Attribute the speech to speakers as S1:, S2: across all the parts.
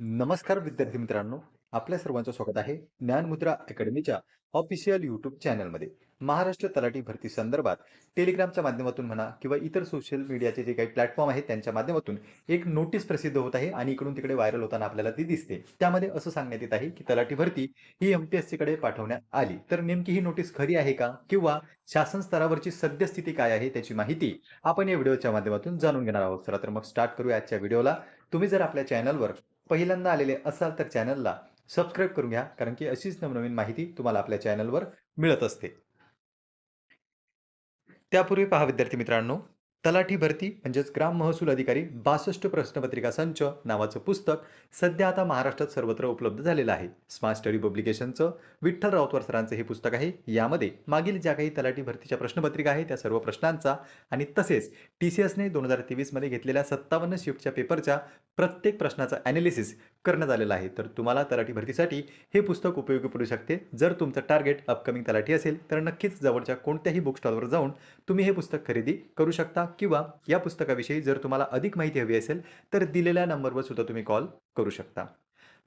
S1: नमस्कार विद्यार्थी मित्रांनो. आपल्या सर्वांचं स्वागत आहे ज्ञानमुद्रा अकॅडमीच्या ऑफिशियल युट्यूब चॅनलमध्ये. महाराष्ट्र तलाठी भरती संदर्भात टेलिग्रामच्या माध्यमातून म्हणा किंवा इतर सोशल मीडियाचे जे काही प्लॅटफॉर्म आहेत त्यांच्या माध्यमातून एक नोटीस प्रसिद्ध होत आहे आणि इकडून तिकडे व्हायरल होताना आपल्याला ती दिसते. त्यामध्ये असं सांगण्यात येत आहे की तलाठी भरती ही एमपीएससी कडे पाठवण्यात आली. तर नेमकी ही नोटीस खरी आहे का किंवा शासन स्तरावरची सद्यस्थिती काय आहे त्याची माहिती आपण या व्हिडिओच्या माध्यमातून जाणून घेणार आहोत. चला तर मग स्टार्ट करूया आजच्या व्हिडिओला. तुम्ही जर आपल्या चॅनलवर पहिल्यांदा आलेले असाल तर चॅनलला सबस्क्राईब करून घ्या कारण की अशीच नवनवीन माहिती तुम्हाला आपल्या चॅनलवर मिळत असते. त्यापूर्वी पहा विद्यार्थी मित्रांनो तलाठी भरती म्हणजेच ग्राम महसूल अधिकारी बासष्ट प्रश्नपत्रिका संच नावाचं पुस्तक सध्या आता महाराष्ट्रात सर्वत्र उपलब्ध झालेलं आहे. स्मार्ट स्टडी पब्लिकेशनचं विठ्ठल राऊतवर सरांचं हे पुस्तक आहे. यामध्ये मागील ज्या काही तलाठी भरतीच्या प्रश्नपत्रिका आहे त्या सर्व प्रश्नांचा आणि तसेच टी सी एसने दोन हजार तेवीसमध्ये घेतलेल्या सत्तावन्न शिफ्टच्या पेपरच्या प्रत्येक प्रश्नाचा ॲनालिसिस करण्यात आलेला आहे. तर तुम्हाला तलाठी भरतीसाठी हे पुस्तक उपयोगी पडू शकते. जर तुमचं टार्गेट अपकमिंग तलाठी असेल तर नक्कीच जवळच्या कोणत्याही बुक स्टॉलवर जाऊन तुम्ही हे पुस्तक खरेदी करू शकता किंवा या पुस्तकाविषयी जर तुम्हाला अधिक माहिती हवी असेल तर दिलेल्या नंबरवर सुद्धा तुम्ही कॉल करू शकता.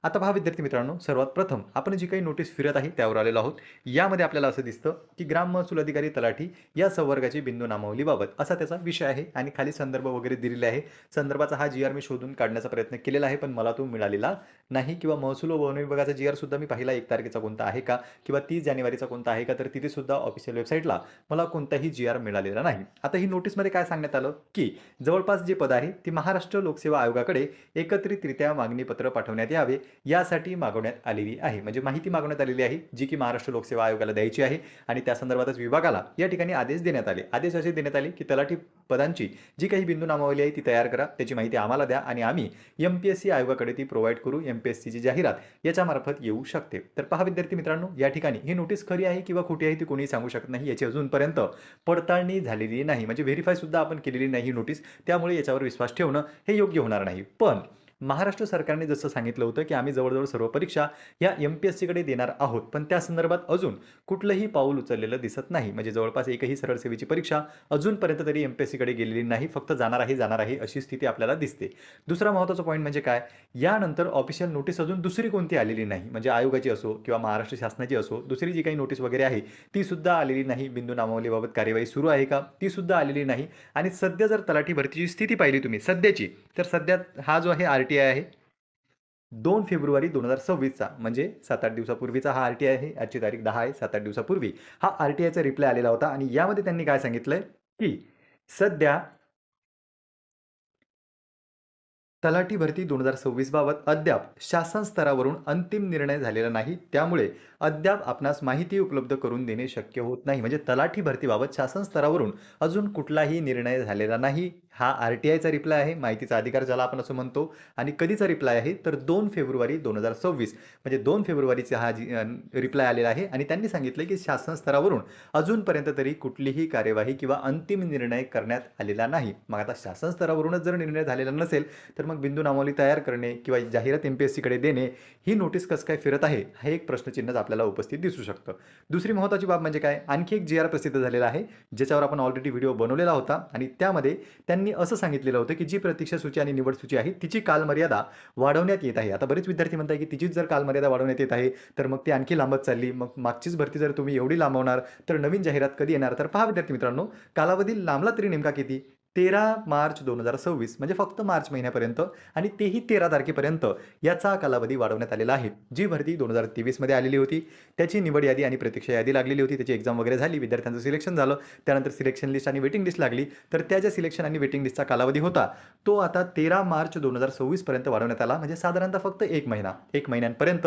S1: आता पहा विद्यार्थी मित्रांनो सर्वात प्रथम आपण जी काही नोटीस फिरत आहे त्यावर आलेलो आहोत. यामध्ये आपल्याला असं दिसतं की ग्राम महसूल अधिकारी तलाठी या संवर्गाची बिंदू नामावलीबाबत असा त्याचा विषय आहे आणि खाली संदर्भ वगैरे दिलेले आहे. संदर्भाचा हा जी आर मी शोधून काढण्याचा प्रयत्न केलेला आहे पण मला तो मिळालेला नाही किंवा महसूल व वन विभागाचा जी आर सुद्धा मी पाहिला एक तारखेचा कोणता आहे का किंवा तीस जानेवारीचा कोणता आहे का तर तिथे सुद्धा ऑफिशियल वेबसाईटला मला कोणताही जी आर मिळालेला नाही. आता ही नोटीसमध्ये काय सांगण्यात आलं की जवळपास जे पद आहे ती महाराष्ट्र लोकसेवा आयोगाकडे एकत्रितरित्या मागणीपत्र पाठवण्यात यावे. यासाठी मागवण्यात आलेली आहे. म्हणजे माहिती मागवण्यात आलेली आहे जी की महाराष्ट्र लोकसेवा आयोगाला द्यायची आहे आणि त्या संदर्भातच विभागाला या ठिकाणी आदेश देण्यात आले. आदेश असे देण्यात आले की तलाठी पदांची जी काही बिंदू नामावली आहे ती तयार करा त्याची माहिती आम्हाला द्या आणि आम्ही एम पी एस सी आयोगाकडे ती प्रोव्हाइड करू एम पी एस सीची जाहिरात याच्यामार्फत येऊ शकते. तर पहा विद्यार्थी मित्रांनो या ठिकाणी ही नोटीस खरी आहे किंवा खोटी आहे ती कोणी सांगू शकत नाही याची अजूनपर्यंत पडताळणी झालेली नाही. म्हणजे व्हेरीफाय सुद्धा आपण केलेली नाही ही नोटीस त्यामुळे याच्यावर विश्वास ठेवणं हे योग्य होणार नाही. पण महाराष्ट्र सरकारने जसं सांगितलं होतं की आम्ही जवळजवळ सर्व परीक्षा या एम पी एस सीकडे देणार आहोत पण त्या संदर्भात अजून कुठलंही पाऊल उचललेलं दिसत नाही. म्हणजे जवळपास एकही सरळ सेवेची परीक्षा अजूनपर्यंत तरी एम पी एस सीकडे गेलेली नाही फक्त जाणार आहे जाणार आहे अशी स्थिती आपल्याला दिसते. दुसरा महत्त्वाचा पॉईंट म्हणजे काय? यानंतर ऑफिशियल नोटीस अजून दुसरी कोणती आलेली नाही. म्हणजे आयोगाची असो किंवा महाराष्ट्र शासनाची असो दुसरी जी काही नोटीस वगैरे आहे ती सुद्धा आलेली नाही. बिंदू नामावलीबाबत कार्यवाही सुरू आहे का? ती सुद्धा आलेली नाही. आणि सध्या जर तलाठी भरतीची स्थिती पाहिली तुम्ही सध्याची तर सध्या हा जो आहे आर टी आय आहे. दोन फेब्रुवारी दोन हजार सव्वीसचा म्हणजे सात आठ दिवसापूर्वीचा हा आर टी आय आहे. आजची तारीख दहा आहे सात आठ दिवसापूर्वी. हा आर टी आयचा रिप्लाय आलेला होता आणि यामध्ये त्यांनी काय सांगितलंय? की सध्या तलाठी भरती दोन हजार सव्वीस बाबत अद्याप शासन स्तरावरून अंतिम निर्णय झालेला नाही. त्यामुळे अद्याप आपणास माहिती उपलब्ध करून देणे शक्य होत नाही. म्हणजे तलाठी भरतीबाबत शासन स्तरावरून अजून कुठलाही निर्णय झालेला नाही. हा आर टी आयचा रिप्लाय आहे. माहितीचा अधिकार ज्याला आपण असं म्हणतो. आणि कधीचा रिप्लाय आहे? तर दोन फेब्रुवारी दोन हजार सव्वीस. म्हणजे दोन फेब्रुवारीचा हा जी रिप्लाय आलेला आहे. आणि त्यांनी सांगितलं की शासन स्तरावरून अजूनपर्यंत तरी कुठलीही कार्यवाही किंवा अंतिम निर्णय करण्यात आलेला नाही. मग आता शासन स्तरावरूनच जर निर्णय झालेला नसेल तर मग बिंदू नामावली तयार करणे किंवा जाहिरात एम पी एस सीकडे देणे ही नोटीस कसं काय फिरत आहे हे एक प्रश्नचिन्ह आपल्याला उपस्थित दिसू शकतं. दुसरी महत्त्वाची बाब म्हणजे काय आणखी एक जी आर प्रसिद्ध झालेला आहे ज्याच्यावर आपण ऑलरेडी व्हिडिओ बनवलेला होता आणि त्यामध्ये त्यांनी असं सांगितलेलं होतं की जी प्रतीक्षा सूची आणि निवड सूची आहे तिची कालमर्यादा वाढवण्यात येत आहे. आता बरेच विद्यार्थी म्हणतात की तिचीच जर कालमर्यादा वाढवण्यात येत आहे तर मग ती आणखी लांबत चालली मग मागचीच भरती जर तुम्ही एवढी लांबवणार तर नवीन जाहिरात कधी येणार? तर पहा विद्यार्थी मित्रांनो कालावधी लांबला तरी नेमका किती? तेरा मार्च दोन हजार सव्वीस म्हणजे फक्त मार्च महिन्यापर्यंत आणि तेही तेरा तारखेपर्यंत याचा कालावधी वाढवण्यात आलेला आहे. जी भरती दोन हजार तेवीसमध्ये आलेली होती त्याची निवड यादी आणि प्रतीक्षा यादी लागलेली होती त्याची एक्झाम वगैरे झाली विद्यार्थ्यांचं सिलेक्शन झालं त्यानंतर सिलेक्शन लिस्ट आणि वेटिंग लिस्ट लागली. तर त्या ज्या सिलेक्शन आणि वेटिंग लिस्टचा कालावधी होता तो आता तेरा मार्च दोन हजार सव्वीसपर्यंत वाढवण्यात आला. म्हणजे साधारणतः फक्त एक महिना एक महिन्यांपर्यंत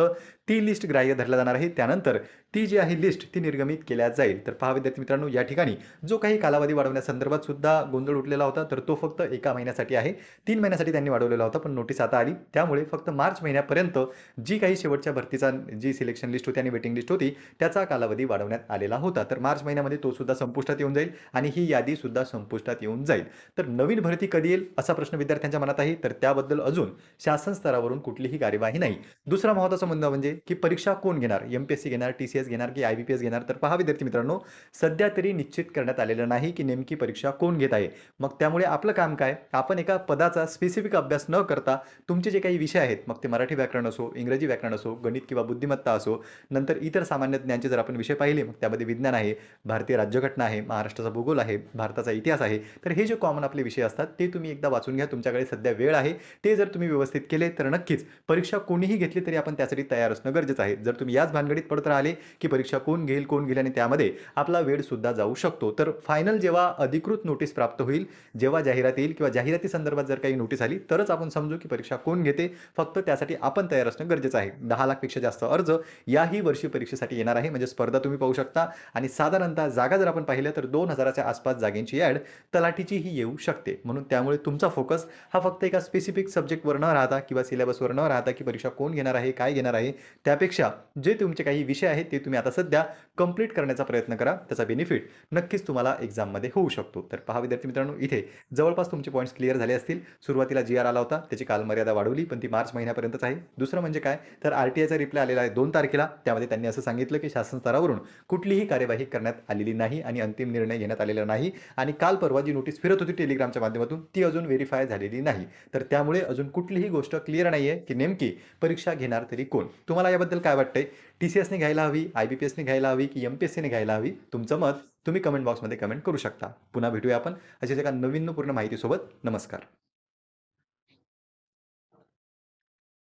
S1: ती लिस्ट ग्राह्य धरल्या जाणार आहे. त्यानंतर ती जी आहे लिस्ट ती निर्गमित केल्या जाईल. तर पहा विद्यार्थी मित्रांनो या ठिकाणी जो काही कालावधी वाढवण्यासंदर्भात सुद्धा गोंधळ उठलेला होता तर तो फक्त एका महिन्यासाठी आहे. तीन महिन्यासाठी त्यांनी वाढवलेला होता पण नोटीस आता आली. त्यामुळे फक्त मार्च महिन्यापर्यंत जी काही शेवटच्या भरतीचा जी सिलेक्शन लिस्ट होती आणि वेटिंग लिस्ट होती त्याचा कालावधी वाढवण्यात आलेला होता. तर मार्च महिन्यामध्ये तो सुद्धा संपुष्टात येऊन जाईल आणि ही यादी सुद्धा संपुष्टात येऊन जाईल. तर नवीन भरती कधी येईल असा प्रश्न विद्यार्थ्यांच्या मनात आहे. तर त्याबद्दल अजून शासन स्तरावरून कुठलीही कार्यवाही नाही. दुसरा महत्त्वाचा मुद्दा म्हणजे की परीक्षा कोण घेणार? एम पी एस सी घेणार टी सी एस घेणार की आय बी पी एस घेणार? तर पहा विद्यार्थी मित्रांनो सध्या तरी निश्चित करण्यात आलेलं नाही की नेमकी परीक्षा कोण घेत आहे. मग मग त्यामुळे आपलं काम काय? आपण एका पदाचा स्पेसिफिक अभ्यास न करता तुमचे जे काही विषय आहेत मग ते मराठी व्याकरण असो इंग्रजी व्याकरण असो गणित किंवा बुद्धिमत्ता असो नंतर इतर सामान्य ज्ञानचे जर आपण विषय पाहिले मग त्यामध्ये विज्ञान आहे भारतीय राज्यघटना आहे महाराष्ट्राचा भूगोल आहे भारताचा इतिहास आहे तर हे जे कॉमन आपले विषय असतात ते तुम्ही एकदा वाचून घ्या तुमच्याकडे सध्या वेळ आहे. ते जर तुम्ही व्यवस्थित केले तर नक्कीच परीक्षा कोणीही घेतली तरी आपण त्यासाठी तयार असणं गरजेचं आहे. जर तुम्ही याच भानगडीत पडत राहिले की परीक्षा कोण घेईल कोण घेईल आणि त्यामध्ये आपला वेळ सुद्धा जाऊ शकतो. तर फायनल जेव्हा अधिकृत नोटीस प्राप्त होईल जेव्हा जाहिरात येईल किंवा जाहिराती संदर्भात जर काही नोटीस आली तरच आपण समजू की परीक्षा कोण घेते. फक्त त्यासाठी आपण तयार असणं गरजेचं आहे. दहा लाखपेक्षा जास्त अर्ज याही वर्षी परीक्षेसाठी येणार आहे. म्हणजे स्पर्धा तुम्ही पाहू शकता. आणि साधारणतः जागा जर आपण पाहिल्या तर दोन हजाराच्या आसपास जागेंची ॲड तलाठीचीही येऊ शकते. म्हणून त्यामुळे तुमचा फोकस हा फक्त एका स्पेसिफिक सब्जेक्टवर न राहता किंवा सिलेबसवर न राहता की परीक्षा कोण घेणार आहे काय घेणार आहे त्यापेक्षा जे तुमचे काही विषय आहेत ते तुम्ही आता सध्या कंप्लीट करण्याचा प्रयत्न करा त्याचा बेनिफिट नक्कीच तुम्हाला एक्झाममध्ये होऊ शकतो. तर पहा विद्यार्थी मित्रांनो इथे जवळपास तुमचे पॉईंट्स क्लिअर झाले असतील. सुरुवातीला जी आर आला होता त्याची कालमर्यादा वाढवली पण ती मार्च महिन्यापर्यंतच आहे. दुसरं म्हणजे काय? तर आर टी आयचा रिप्लाय आलेला आहे दोन तारखेला. त्यामध्ये त्यांनी असं सांगितलं की शासन स्तरावरून कुठलीही कार्यवाही करण्यात आलेली नाही आणि अंतिम निर्णय घेण्यात आलेला नाही. आणि काल परवा जी नोटीस फिरत होती टेलिग्रामच्या माध्यमातून ती अजून व्हेरीफाय झालेली नाही. तर त्यामुळे अजून कुठलीही गोष्ट क्लिअर नाही आहे की नेमकी परीक्षा घेणार तरी कोण? तुम्हाला याबद्दल काय वाटतंय? टी सी एसने घ्यायला हवी आय बी पी एसने घ्यायला हवी की एम पी एस सीने घ्यायला हवी. तुमचं मत तुम्ही कमेंट बॉक्समध्ये कमेंट करू शकता. पुन्हा भेटूया आपण अशाच एका नवीन पूर्ण माहितीसोबत. नमस्कार.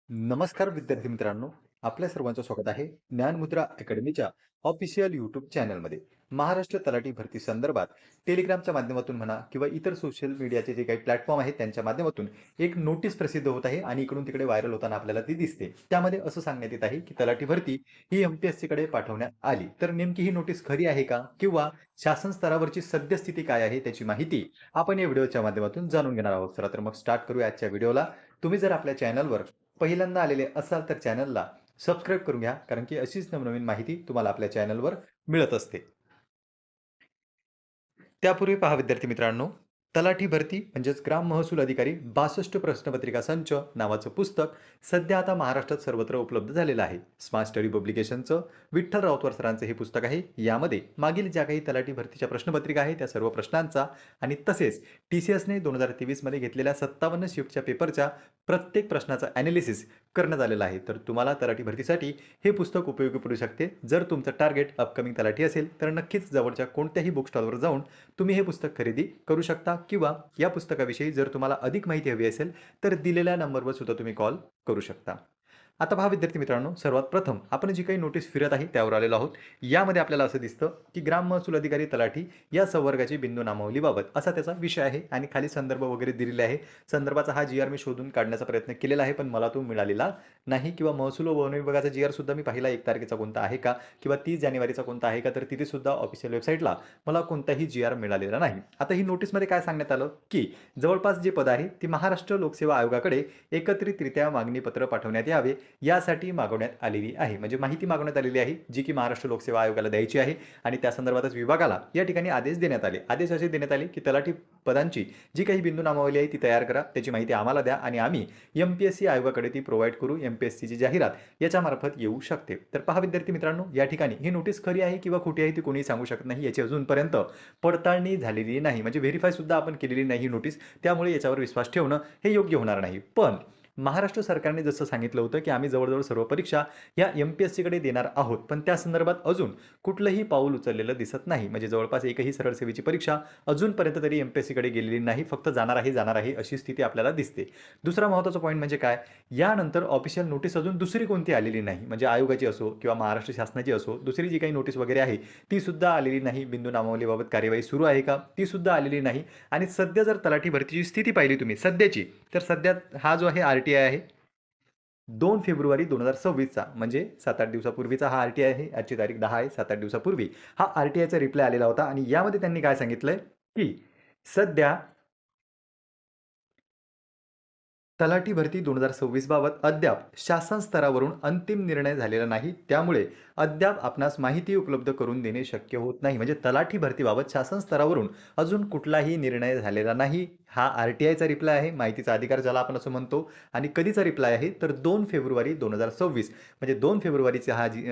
S1: नमस्कार विद्यार्थी मित्रांनो. आपल्या सर्वांचं स्वागत आहे ज्ञानमुद्रा अकॅडमीच्या ऑफिशियल यूट्यूब चॅनलमध्ये महाराष्ट्र तलाठी भरती संदर्भात टेलिग्रामच्या माध्यमातून म्हणा किंवा इतर सोशल मीडियाचे जे काही प्लॅटफॉर्म आहेत त्यांच्या माध्यमातून एक नोटीस प्रसिद्ध होत आहे आणि इकडून तिकडे व्हायरल होताना आपल्याला ती दिसते. त्यामध्ये असं सांगण्यात येत आहे की तलाठी भरती ही एमपीएससी कडे पाठवण्यात आली. तर नेमकी ही नोटीस खरी आहे का? किंवा शासन स्तरावरची सद्यस्थिती काय आहे त्याची माहिती आपण या व्हिडिओच्या माध्यमातून जाणून घेणार आहोत. चला तर मग स्टार्ट करूया आजच्या व्हिडिओला तुम्ही जर आपल्या चॅनलवर पहिल्यांदा आलेले असाल तर चॅनलला सबस्क्राईब करून घ्या कारण की अशीच नवनवीन माहिती तुम्हाला आपल्या चॅनलवर मिळत असते. त्यापूर्वी पहा विद्यार्थी मित्रांनो तलाठी भरती म्हणजेच ग्राम महसूल अधिकारी बासष्ट प्रश्नपत्रिका संच नावाचं पुस्तक सध्या आता महाराष्ट्रात सर्वत्र उपलब्ध झालेलं आहे. स्मार्ट स्टडी पब्लिकेशनचं विठ्ठल राऊतवर सरांचं हे पुस्तक आहे. यामध्ये मागील ज्या काही तलाठी भरतीच्या प्रश्नपत्रिका आहे त्या सर्व प्रश्नांचा आणि तसेच टी सी एसने दोन हजार तेवीसमध्ये घेतलेल्या सत्तावन्न शिफ्टच्या पेपरच्या प्रत्येक प्रश्नाचा ॲनालिसिस करण्यात आलेलं आहे. तर तुम्हाला तलाठी भरतीसाठी हे पुस्तक उपयोगी पडू शकते. जर तुमचं टार्गेट अपकमिंग तलाठी असेल तर नक्कीच जवळच्या कोणत्याही बुक स्टॉलवर जाऊन तुम्ही हे पुस्तक खरेदी करू शकता किंवा या पुस्तकाविषयी जर तुम्हाला अधिक माहिती हवी असेल तर दिलेल्या नंबरवर सुद्धा तुम्ही कॉल करू शकता. आता पहा विद्यार्थी मित्रांनो सर्वात प्रथम आपण जी काही नोटीस फिरत आहे त्यावर आलेलो आहोत. यामध्ये आपल्याला असं दिसतं की ग्राम महसूल अधिकारी तलाठी या संवर्गाची बिंदू नामावलीबाबत असा त्याचा विषय आहे आणि खाली संदर्भ वगैरे दिलेले आहे. संदर्भाचा हा जी आर मी शोधून काढण्याचा प्रयत्न केलेला आहे पण मला तो मिळालेला नाही किंवा महसूल व वन विभागाचा जी आर सुद्धा मी पाहिला एक तारखेचा कोणता आहे का किंवा तीस जानेवारीचा कोणता आहे का तर तिथे सुद्धा ऑफिशियल वेबसाईटला मला कोणताही जी आर मिळालेला नाही. आता ही नोटीसमध्ये काय सांगण्यात आलं की जवळपास जे पद आहे ती महाराष्ट्र लोकसेवा आयोगाकडे एकत्रितरित्या मागणीपत्र पाठवण्यात यावे. यासाठी मागवण्यात आलेली आहे. म्हणजे माहिती मागवण्यात आलेली आहे जी की महाराष्ट्र लोकसेवा आयोगाला द्यायची आहे आणि त्या संदर्भातच विभागाला या ठिकाणी आदेश देण्यात आले. आदेश असे देण्यात आले की तलाठी पदांची जी काही बिंदू नामावली आहे ती तयार करा त्याची माहिती आम्हाला द्या आणि आम्ही एम पी एस सी आयोगाकडे ती प्रोव्हाइड करू एम पी एस सीची जाहिरात याच्यामार्फत येऊ शकते. तर पहा विद्यार्थी मित्रांनो या ठिकाणी ही नोटीस खरी आहे किंवा खोटी आहे ती कोणीही सांगू शकत नाही याची अजूनपर्यंत पडताळणी झालेली नाही. म्हणजे व्हेरीफाय सुद्धा आपण केलेली नाही ही नोटीस त्यामुळे याच्यावर विश्वास ठेवणं हे योग्य होणार नाही. पण महाराष्ट्र सरकारने जसं सांगितलं होतं की आम्ही जवळजवळ सर्व परीक्षा या एम पी एस सीकडे देणार आहोत पण त्या संदर्भात अजून कुठलंही पाऊल उचललेलं दिसत नाही. म्हणजे जवळपास एकही सरळ सेवेची परीक्षा अजूनपर्यंत तरी एम पी एस सीकडे गेलेली नाही फक्त जाणार आहे जाणार आहे अशी स्थिती आपल्याला दिसते. दुसरा महत्त्वाचा पॉईंट म्हणजे काय? यानंतर ऑफिशियल नोटीस अजून दुसरी कोणती आलेली नाही. म्हणजे आयोगाची असो किंवा महाराष्ट्र शासनाची असो दुसरी जी काही नोटीस वगैरे आहे ती सुद्धा आलेली नाही. बिंदू नामावलीबाबत कार्यवाही सुरू आहे का? ती सुद्धा आलेली नाही. आणि सध्या जर तलाठी भरतीची स्थिती पाहिली तुम्ही सध्याची तर सध्या हा जो आहे आर टी आय आहे. दोन फेब्रुवारी दोन हजार सव्वीसचा म्हणजे सात आठ दिवसापूर्वीचा हा आर टी आय आहे. आजची तारीख दहा आहे सात आठ दिवसापूर्वी. हा आर टी आयचा रिप्लाय आलेला होता आणि यामध्ये त्यांनी काय सांगितलंय? की सध्या तलाठी भरती दोन हजार सव्वीस बाबत अद्याप शासन स्तरावरून अंतिम निर्णय झालेला नाही. त्यामुळे अद्याप आपणास माहिती उपलब्ध करून देणे शक्य होत नाही. म्हणजे तलाठी भरतीबाबत शासन स्तरावरून अजून कुठलाही निर्णय झालेला नाही. हा आर टी आयचा रिप्लाय आहे. माहितीचा अधिकार ज्याला आपण असं म्हणतो आणि कधीचा रिप्लाय आहे तर दोन फेब्रुवारी दोन हजार सव्वीस. म्हणजे दोन फेब्रुवारीचा हा जी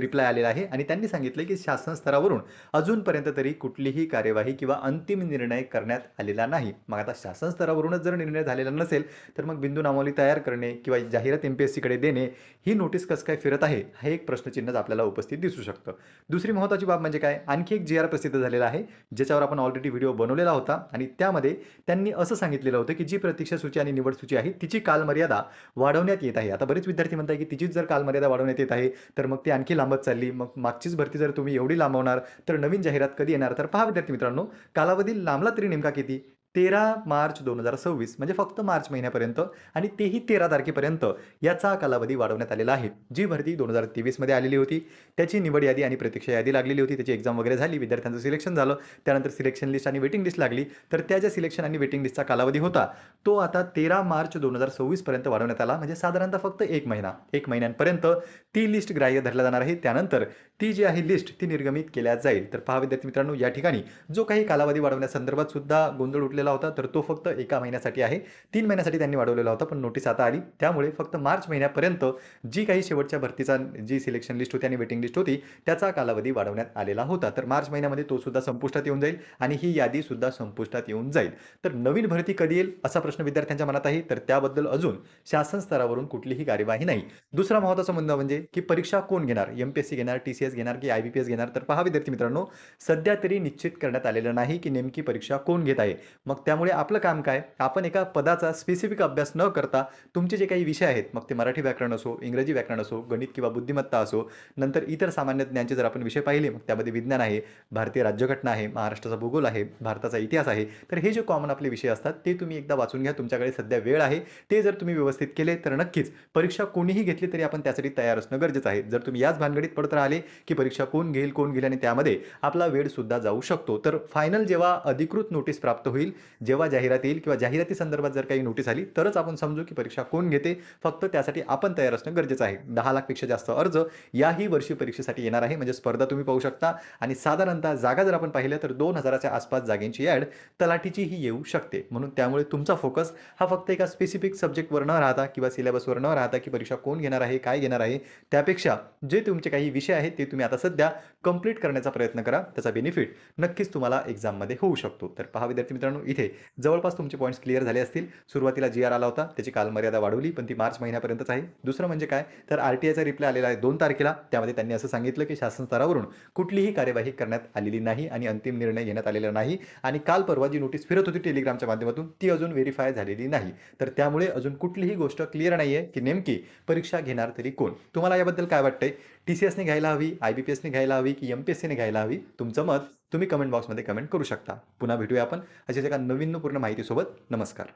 S1: रिप्लाय आलेला आहे आणि त्यांनी सांगितलं की शासन स्तरावरून अजूनपर्यंत तरी कुठलीही कार्यवाही किंवा अंतिम निर्णय करण्यात आलेला नाही. मग आता शासन स्तरावरूनच जर निर्णय झालेला नसेल तर मग बिंदू नामावली तयार करणे किंवा जाहिरात एम पी एस सीकडे देणे ही नोटीस कसं काय फिरत आहे हा एक प्रश्नचिन्हच आपल्याला उपस्थित दिसू शकतं. दुसरी महत्त्वाची बाब म्हणजे काय? आणखी एक जी आर प्रसिद्ध झालेला आहे ज्याच्यावर आपण ऑलरेडी व्हिडिओ बनवलेला होता आणि त्यामध्ये त्यांनी असं सांगितलेलं होतं की जी प्रतीक्षा सूची आणि निवड सूची आहे तिची कालमर्यादा वाढवण्यात येत आहे. आता बरेच विद्यार्थी म्हणतात की तिचीच जर कालमर्यादा वाढवण्यात येत आहे तर मग ती आणखी लांबत चालली. मग मागचीच भरती जर तुम्ही एवढी लांबवणार तर नवीन जाहिरात कधी येणार? तर पहा विद्यार्थी मित्रांनो कालावधी लांबला तरी नेमका किती? तेरा मार्च दोन हजार सव्वीस म्हणजे फक्त मार्च महिन्यापर्यंत आणि तेही तेरा तारखेपर्यंत याचा कालावधी वाढवण्यात आलेला आहे. जी भरती दोन हजार तेवीसमध्ये आलेली होती त्याची निवड यादी आणि प्रतीक्षा यादी लागलेली होती. त्याची एक्झाम वगैरे झाली विद्यार्थ्यांचं सिलेक्शन झालं. त्यानंतर सिलेक्शन लिस्ट आणि वेटिंग लिस्ट लागली. तर त्या ज्या सिलेक्शन आणि वेटिंग लिस्टचा कालावधी होता तो आता तेरा मार्च दोन हजार सव्वीसपर्यंत वाढवण्यात आला. म्हणजे साधारणतः फक्त एक महिना एक महिन्यांपर्यंत ती लिस्ट ग्राह्य धरल्या जाणार आहे. त्यानंतर ती जी आहे लिस्ट ती निर्गमित केल्या जाईल. तर पहा विद्यार्थी मित्रांनो या ठिकाणी जो काही कालावधी वाढवण्यासंदर्भात सुद्धा गोंधळ उठलेला होता तर तो फक्त एका महिन्यासाठी आहे. तीन महिन्यासाठी त्यांनी वाढवलेला होता पण नोटीस आता आली. त्यामुळे फक्त मार्च महिन्यापर्यंत जी काही शेवटच्या भरतीचा जी सिलेक्शन लिस्ट होती आणि वेटिंग लिस्ट होती त्याचा कालावधी वाढवण्यात आलेला होता. तर मार्च महिन्यामध्ये तो सुद्धा संपुष्टात येऊन जाईल आणि ही यादी सुद्धा संपुष्टात येऊन जाईल. तर नवीन भरती कधी येईल असा प्रश्न विद्यार्थ्यांच्या मनात आहे. तर त्याबद्दल अजून शासन स्तरावरून कुठलीही कार्यवाही नाही. दुसरा महत्त्वाचा मुद्दा म्हणजे की परीक्षा कोण घेणार? एमपीएससी घेणार टी सी एस घेणार की आय बी पी एस घेणार? तर पहा विद्यार्थी मित्रांनो सध्या तरी निश्चित करण्यात आलेलं नाही की नेमकी परीक्षा कोण घेत आहे. मग मग त्यामुळे आपलं काम काय? आपण एका पदाचा स्पेसिफिक अभ्यास न करता तुमचे जे काही विषय आहेत मग ते मराठी व्याकरण असो इंग्रजी व्याकरण असो गणित किंवा बुद्धिमत्ता असो नंतर इतर सामान्य ज्ञानचे जर आपण विषय पाहिले मग त्यामध्ये विज्ञान आहे भारतीय राज्यघटना आहे महाराष्ट्राचा भूगोल आहे भारताचा इतिहास आहे तर हे जे कॉमन आपले विषय असतात ते तुम्ही एकदा वाचून घ्या तुमच्याकडे सध्या वेळ आहे. ते जर तुम्ही व्यवस्थित केले तर नक्कीच परीक्षा कोणीही घेतली तरी आपण त्यासाठी तयार असणं गरजेचं आहे. जर तुम्ही याच भानगडीत पडत राहिले की परीक्षा कोण घेईल कोण घेईल आणि त्यामध्ये आपला वेळ सुद्धा जाऊ शकतो. तर फायनल जेव्हा अधिकृत नोटीस प्राप्त होईल जेव्हा जाहिरात येईल किंवा जाहिराती संदर्भात जर काही नोटीस आली तरच आपण समजू की परीक्षा कोण घेते. फक्त त्यासाठी आपण तयार असणं गरजेचं आहे. दहा लाखपेक्षा जास्त अर्ज याही वर्षी परीक्षेसाठी येणार आहे. म्हणजे स्पर्धा तुम्ही पाहू शकता. आणि साधारणतः जागा जर आपण पाहिल्या तर दोन हजाराच्या आसपास जागेंची ॲड तलाठीचीही येऊ शकते. म्हणून त्यामुळे तुमचा फोकस हा फक्त एका स्पेसिफिक सब्जेक्टवर न राहता किंवा सिलेबसवर न राहता की परीक्षा कोण घेणार आहे काय घेणार आहे त्यापेक्षा जे तुमचे काही विषय आहेत ते तुम्ही आता सध्या कंप्लीट करण्याचा प्रयत्न करा. त्याचा बेनिफिट नक्कीच तुम्हाला एक्झाममध्ये होऊ शकतो. तर पहा विद्यार्थी मित्रांनो इथे जवळपास तुमचे पॉईंट्स क्लिअर झाले असतील. सुरुवातीला जी आर आला होता त्याची कालमर्यादा वाढवली पण ती मार्च महिन्यापर्यंतच आहे. दुसरं म्हणजे काय? तर आर टी आयचा रिप्लाय आलेला आहे दोन तारखेला. त्यामध्ये त्यांनी असं सांगितलं की शासन स्तरावरून कुठलीही कार्यवाही करण्यात आलेली नाही आणि अंतिम निर्णय घेण्यात आलेला नाही. आणि काल परवा जी नोटीस फिरत होती टेलिग्रामच्या माध्यमातून ती अजून व्हेरीफाय झालेली नाही. तर त्यामुळे अजून कुठलीही गोष्ट क्लिअर नाही आहे की नेमकी परीक्षा घेणार तरी कोण? तुम्हाला याबद्दल काय वाटतंय? टी सी एसने घ्यायला हवी आय बी पी एसने घ्यायला हवी की एम पी एस सीने घ्यायला हवी? तुमचं मत? तुम्ही कमेंट बॉक्समध्ये कमेंट करू शकता. पुन्हा भेटूया आपण. अशाच एका नवीन पूर्ण माहितीसोबत. नमस्कार.